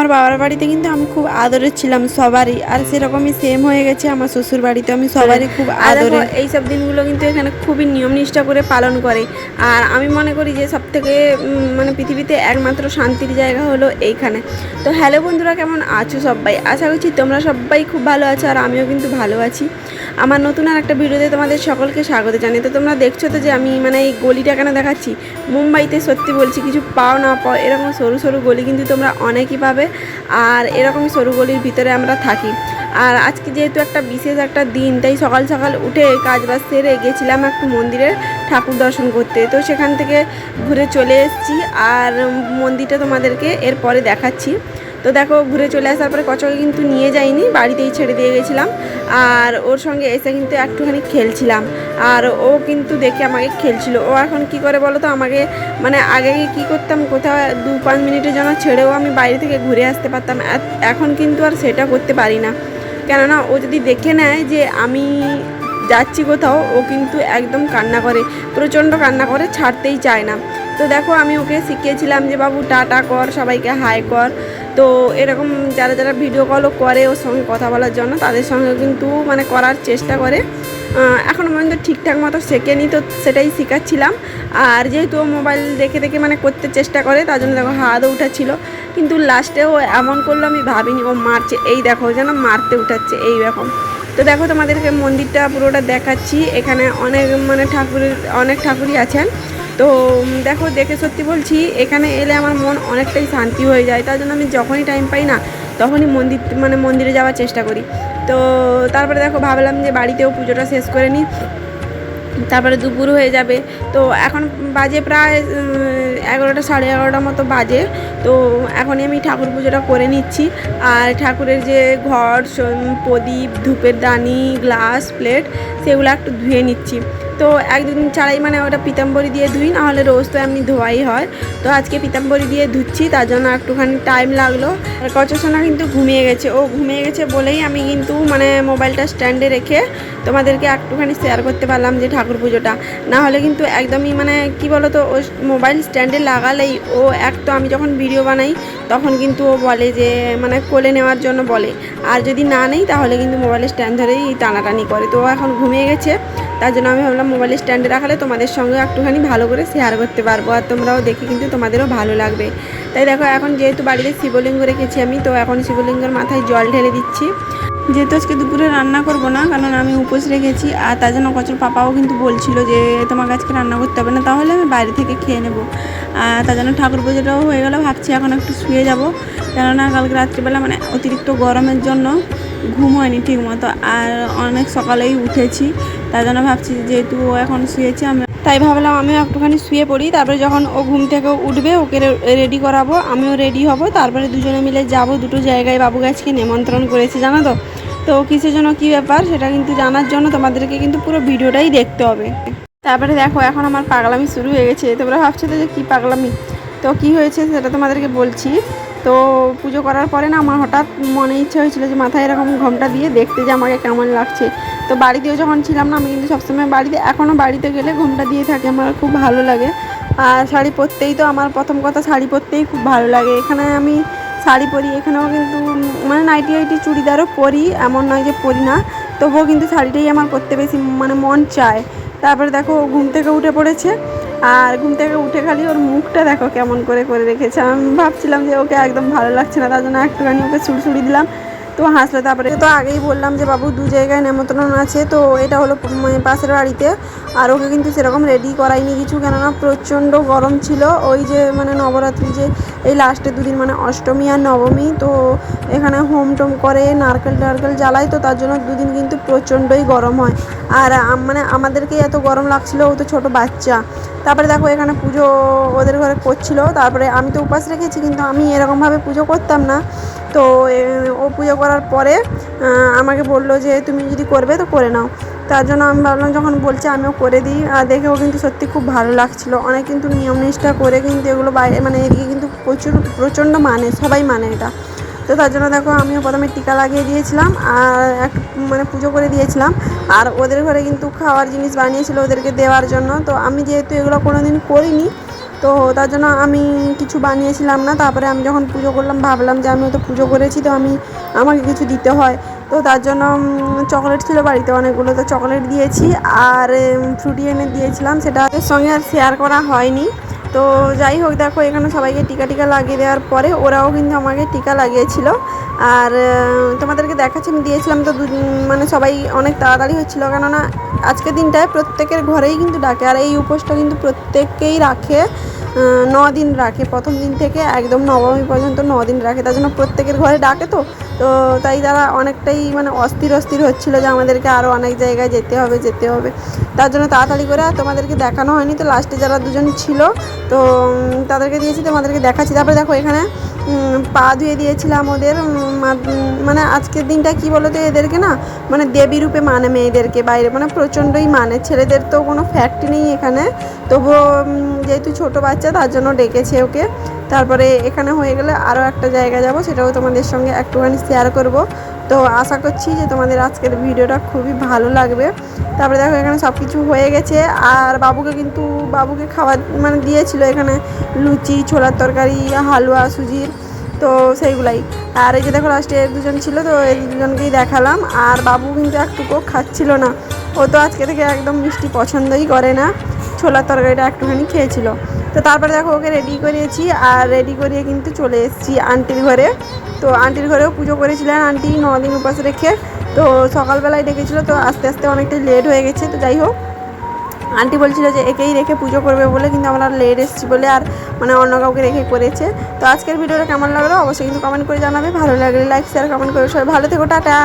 আমার বাবার বাড়িতে কিন্তু আমি খুব আদরের ছিলাম সবারই। আর সেরকমই সেম হয়ে গেছে আমার শ্বশুর বাড়িতে আমি সবারই খুব আদরে এইসব দিনগুলো কিন্তু এখানে খুবই নিয়ম নিষ্ঠা করে পালন করে। আর আমি মনে করি যে সব থেকে মানে পৃথিবীতে একমাত্র শান্তির জায়গা হলো এইখানে। তো হ্যালো বন্ধুরা কেমন আছো সবাই? আশা করছি তোমরা সবাই খুব ভালো আছো আর আমিও কিন্তু ভালো আছি। আমার নতুন আর একটা ভিডিওতে তোমাদের সকলকে স্বাগত জানাই। তো তোমরা দেখছ তো যে আমি মানে এই গলিটা কেন দেখাচ্ছি? মুম্বাইতে সত্যি বলছি কিছু পাও না পাও এরকম সরু সরু গলি কিন্তু তোমরা অনেকই পাবে। আর এরকম সরু গলির ভিতরে আমরা থাকি। আর আজকে যেহেতু একটা বিশেষ একটা দিন, তাই সকাল সকাল উঠে কাজ বাজ সেরে গেছিলাম একটু মন্দিরে ঠাকুর দর্শন করতে। তো সেখান থেকে ঘুরে চলে এসেছি। আর মন্দিরটা তোমাদেরকে এরপরে দেখাচ্ছি। তো দেখো, ঘুরে চলে আসার পরে কচকে কিন্তু নিয়ে যাইনি, বাড়িতেই ছেড়ে দিয়ে গেছিলাম। আর ওর সঙ্গে এসে কিন্তু একটুখানি খেলছিলাম। আর ও কিন্তু দেখে আমাকে খেলছিল। ও এখন কি করে বলো তো, আমাকে মানে আগে কি করতাম, কোথাও দু পাঁচ মিনিটের জন্য ছেড়েও আমি বাইরে থেকে ঘুরে আসতে পারতাম। এখন কিন্তু আর সেটা করতে পারি না। কেননা ও যদি দেখে নেয় যে আমি যাচ্ছি কোথাও, ও কিন্তু একদম কান্না করে, প্রচণ্ড কান্না করে ছাড়তেই চায় না। তো দেখো, আমি ওকে শিখিয়েছিলাম যে, বাবু, টাটা কর, সবাইকে হাই কর। তো এরকম যারা যারা ভিডিও কলও করে ওর সঙ্গে কথা বলার জন্য, তাদের সঙ্গে কিন্তু মানে করার চেষ্টা করে। এখনও পর্যন্ত ঠিকঠাক মতো শেখেনি তো সেটাই শেখাচ্ছিলাম। আর যেহেতু মোবাইল দেখে দেখে মানে করতে চেষ্টা করে, তার জন্য দেখো হাতও উঠাচ্ছিল। কিন্তু লাস্টে ও এমন করল, আমি ভাবিনি, ও মারছে। এই দেখো, যেন মারতে উঠাচ্ছে, এই রকম। তো দেখো তোমাদেরকে মন্দিরটা পুরোটা দেখাচ্ছি। এখানে অনেক মানে ঠাকুরের, অনেক ঠাকুরই আছেন। তো দেখো, দেখে সত্যি বলছি, এখানে এলে আমার মন অনেকটাই শান্তি হয়ে যায়। তার জন্য আমি যখনই টাইম পাই না, তখনই মন্দির মানে মন্দিরে যাওয়ার চেষ্টা করি। তো, তারপরে দেখো, ভাবলাম যে বাড়িতেও পুজোটা শেষ করে নিই। তারপরে দুপুর হয়ে যাবে। তো, এখন বাজে প্রায় এগারোটা, সাড়ে এগারোটা মতো বাজে। তো, এখনই আমি ঠাকুর পুজোটা করে নিচ্ছি। আর ঠাকুরের যে ঘর প্রদীপ, ধূপের দানি, গ্লাস, প্লেট, সেগুলো একটু ধুয়ে নিচ্ছি। তো একদিন ছাড়াই মানে ওটা পিতাম্বরি দিয়ে ধুই, নাহলে রোজ তো এমনি ধোয়াই হয়। তো আজকে পিতাম্বরি দিয়ে ধুচ্ছি, তার জন্য একটুখানি টাইম লাগল। আর কচসোনা কিন্তু ঘুমিয়ে গেছে। ও ঘুমিয়ে গেছে বলেই আমি কিন্তু মানে মোবাইলটা স্ট্যান্ডে রেখে তোমাদেরকে একটুখানি শেয়ার করতে পারলাম যে ঠাকুর পুজোটা। না হলে কিন্তু একদমই মানে কি বলো তো ও মোবাইল স্ট্যান্ডে লাগালেই ও এক তো আমি যখন ভিডিও বানাই, তখন কিন্তু ও বলে যে মানে কোলে নেওয়ার জন্য বলে। আর যদি না নেই, তাহলে কিন্তু মোবাইলের স্ট্যান্ড ধরেই টানাটানি করে। তো ও এখন ঘুমিয়ে গেছে। তার জন্য আমি ভাবলাম মোবাইলের স্ট্যান্ডে রাখালে তোমাদের সঙ্গে একটুখানি ভালো করে শেয়ার করতে পারব আর তোমরাও দেখে কিন্তু তোমাদেরও ভালো লাগবে। তাই দেখো, এখন যেহেতু বাড়িতে শিবলিঙ্গ রেখেছি আমি, তো এখন শিবলিঙ্গের মাথায় জল ঢেলে দিচ্ছি। যেহেতু আজকে দুপুরে রান্না করব না, কারণ আমি উপোস রেখেছি, আর তার জন্য কচুর পাপাও কিন্তু বলছিল যে তোমাকে আজকে রান্না করতে হবে না, তাহলে আমি বাইরে থেকে খেয়ে নেব। আর তার জন্য ঠাকুর পুজোটাও হয়ে গেল, ভাবছি এখন একটু শুয়ে যাব। কেননা কালকে রাত্রিবেলা মানে অতিরিক্ত গরমের জন্য ঘুম হয়নি ঠিক মতো আর অনেক সকালেই উঠেছি। তার জন্য ভাবছি যেহেতু ও এখন শুয়েছে, আমি তাই ভাবলাম আমিও একটুখানি শুয়ে পড়ি। তারপরে যখন ও ঘুম থেকে উঠবে, ওকে রেডি করাবো। আমিও রেডি হব। তারপরে দুজনে মিলে যাব দুটো জায়গায় বাবু গাছকে নিমন্ত্রণ করেছে, জানো তো? তো কিসের জন্য কী ব্যাপার সেটা কিন্তু জানার জন্য তোমাদেরকে কিন্তু পুরো ভিডিওটাই দেখতে হবে। তারপরে দেখো, এখন আমার পাগলামি শুরু হয়ে গেছে। তোমরা ভাবছ তো যে কী পাগলামি? তো কি হয়েছে সেটা তোমাদেরকে বলছি। তো পুজো করার পরে না আমার হঠাৎ মনে ইচ্ছা হয়েছিল যে মাথায় এরকম ঘোমটা দিয়ে দেখতে যে আমাকে কেমন লাগছে। তো বাড়িতেও যখন ছিলাম না, আমি কিন্তু সবসময় বাড়িতে, এখনও বাড়িতে গেলে ঘোমটা দিয়ে থাকে, আমার খুব ভালো লাগে। আর শাড়ি পরতেই তো আমার প্রথম কথা শাড়ি পরতেই খুব ভালো লাগে। এখানে আমি শাড়ি পরি, এখানেও কিন্তু মানে নাইটি আইটি চুড়িদারও পরি, এমন নয় যে পরি না। তবুও কিন্তু শাড়িটাই আমার পরতে বেশি মানে মন চায়। তারপরে দেখো, ঘুম থেকে উঠে পড়েছে। আর ঘুম থেকে উঠে খালি ওর মুখটা দেখো কেমন করে করে রেখেছে। আমি ভাবছিলাম যে ওকে একদম ভালো লাগছে না, তার জন্য একটুখানি ওকে ছুড়ছুড়ি দিলাম। তো হাসলো তারপরে, তো আগেই বললাম যে, বাবু, দু জায়গায় নেমন্ত্রণ আছে। তো এটা হলো মানে পাশের বাড়িতে। আর ওকে কিন্তু সেরকম রেডি করাইনি কিছু, কেননা প্রচণ্ড গরম ছিল। ওই যে মানে নবরাত্রি যে এই লাস্টে দুদিন মানে অষ্টমী আর নবমী, তো এখানে হোম টোম করে নারকেল টারকেল জ্বালায় তো তার জন্য দুদিন কিন্তু প্রচণ্ডই গরম হয়। আর মানে আমাদেরকে এত গরম লাগছিল, ও তো ছোট বাচ্চা। তারপরে দেখো এখানে পুজো ওদের ঘরে করছিল, তারপরে আমি তো উপাস রেখেছি, কিন্তু আমি এরকমভাবে পুজো করতাম না। তো ও পুজো করার পরে আমাকে বলল যে, তুমি যদি করবে তো করে নাও। তার জন্য আমি ভাবলাম যখন বলছে আমিও করে দিই। আর দেখেও কিন্তু সত্যি খুব ভালো লাগছিল। অনেক কিন্তু নিয়ম নিষ্ঠা করে কিন্তু এগুলো বাইরে মানে এদিকে কিন্তু প্রচুর, প্রচণ্ড মানে সবাই মানে এটা। তো তার জন্য দেখো আমিও প্রথমে টিকা লাগিয়ে দিয়েছিলাম আর এক মানে পুজো করে দিয়েছিলাম। আর ওদের ঘরে কিন্তু খাওয়ার জিনিস বানিয়েছিল ওদেরকে দেওয়ার জন্য। তো আমি যেহেতু এগুলো কোনো দিন করিনি, তো তার জন্য আমি কিছু বানিয়েছিলাম না। তারপরে আমি যখন পুজো করলাম, ভাবলাম যে আমি তো পুজো করেছি, তো আমি, আমাকে কিছু দিতে হয়। তো তার জন্য চকলেট ছিল বাড়িতে অনেকগুলো, তো চকলেট দিয়েছি। আর ফ্রুটি এনে দিয়েছিলাম, সেটা সঙ্গে আর শেয়ার করা হয়নি। তো যাই হোক, দেখো, এখানে সবাইকে টিকা টিকা লাগিয়ে দেওয়ার পরে ওরাও কিন্তু আমাকে টিকা লাগিয়েছিল। আর তোমাদেরকে দেখাচ্ছি, আমি দিয়েছিলাম তো মানে সবাই অনেক তাড়াতাড়ি হচ্ছিল। কেননা, আজকের দিনটায় প্রত্যেকের ঘরেই কিন্তু ডাকে, আর এই উপোসটা কিন্তু প্রত্যেককেই রাখে। ন দিন রাখে। প্রথম দিন থেকে একদম নবমী পর্যন্ত ন দিন রাখে। তার জন্য প্রত্যেকের ঘরে ডাকে তো। তো তাই তারা অনেকটাই মানে অস্থির অস্থির হচ্ছিল যে আমাদেরকে আরও অনেক জায়গায় যেতে হবে যেতে হবে। তার জন্য তাড়াতাড়ি করে তোমাদেরকে দেখানো হয়নি। তো লাস্টে যারা দুজন ছিল, তো তাদেরকে দিয়েছি, তোমাদেরকে দেখাচ্ছি। তারপরে দেখো এখানে পা ধুয়ে দিয়েছিলাম ওদের মানে আজকের দিনটা কি বলো তো এদেরকে না মানে দেবী রূপে মানে মেয়েদেরকে বাইরে মানে প্রচণ্ডই মানে ছেলেদের তো কোনো ফ্যাক্ট নেই এখানে, তবুও যেহেতু ছোট বাচ্চা তার জন্য ডেকেছে ওকে, তারপরে এখানে হয়ে গেলে আরও একটা জায়গা যাব, সেটাও তোমাদের সঙ্গে একটুখানি শেয়ার করব। তো আশা করছি যে তোমাদের আজকের ভিডিওটা খুবই ভালো লাগবে। তারপরে দেখো এখানে সব কিছু হয়ে গেছে। আর বাবুকে কিন্তু, বাবুকে খাবার মানে দিয়েছিল এখানে লুচি, ছোলার তরকারি, হালুয়া সুজির তো সেইগুলাই। আর এই যে দেখো লাস্টে দুজন ছিল, তো এই দুজনকেই দেখালাম। আর বাবু কিন্তু একটুকুও খাচ্ছিল না। ও তো আজকে থেকে একদম মিষ্টি পছন্দই করে না। ছোলার তরকারিটা একটুখানি খেয়েছিল। তো তারপরে দেখো ওকে রেডি করিয়েছি আর রেডি করিয়ে কিন্তু চলে এসেছি আন্টির ঘরে। তো আন্টির ঘরেও পুজো করেছিলেন আন্টি দিন উপাস রেখে। তো সকালবেলায় ডেকেছিলো, তো আস্তে আস্তে অনেকটাই লেট হয়ে গেছে, তো যাই হোক। আন্টি বলছিল যে একেই রেখে পুজো করবে বলে, কিন্তু আমরা লেট এসেছি বলে আর মানে অন্য কাউকে রেখে করেছে। তো আজকের ভিডিওটা কেমন লাগল অবশ্যই কিন্তু কমেন্ট করে জানাবে। ভালো লাগলে লাইক শেয়ার কমেন্ট করে সবাই। ভালো থেকো, টাটা।